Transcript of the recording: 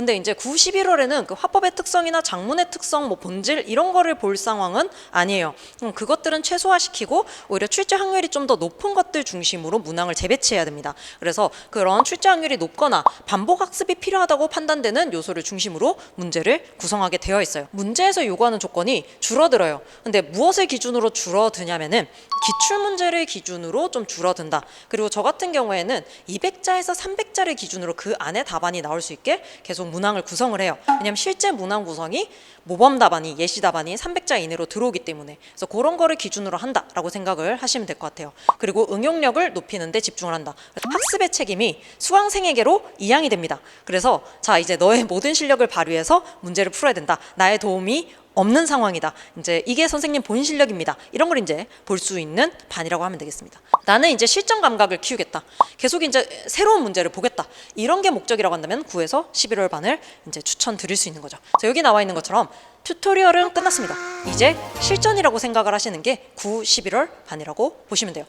근데 이제 9, 11월에는 그 화법의 특성이나 작문의 특성, 뭐 본질 이런 거를 볼 상황은 아니에요. 음, 그것들은 최소화시키고 오히려 출제 확률이 좀 더 높은 것들 중심으로 문항을 재배치해야 됩니다. 그래서 그런 출제 확률이 높거나 반복 학습이 필요하다고 판단되는 요소를 중심으로 문제를 구성하게 되어 있어요. 문제에서 요구하는 조건이 줄어들어요. 근데 무엇을 기준으로 줄어드냐면은 기출 문제를 기준으로 좀 줄어든다. 그리고 저 같은 경우에는 200자에서 300자를 기준으로 그 안에 답안이 나올 수 있게 계속 문항을 구성을 해요. 왜냐면 실제 문항 구성이 모범 답안이 예시 답안이 300자 이내로 들어오기 때문에 그래서 그런 거를 기준으로 한다라고 생각을 하시면 될 것 같아요. 그리고 응용력을 높이는 데 집중을 한다. 학습의 책임이 수강생에게로 이양이 됩니다. 그래서 자 이제 너의 모든 실력을 발휘해서 문제를 풀어야 된다. 나의 도움이 없는 상황이다. 이제 이게 선생님 본 실력입니다. 이런 걸 이제 볼 수 있는 반이라고 하면 되겠습니다. 나는 이제 실전 감각을 키우겠다. 계속 이제 새로운 문제를 보겠다. 이런 게 목적이라고 한다면 9에서 11월 반을 이제 추천드릴 수 있는 거죠. 자, 여기 나와 있는 것처럼 튜토리얼은 끝났습니다. 이제 실전이라고 생각을 하시는 게 9, 11월 반이라고 보시면 돼요.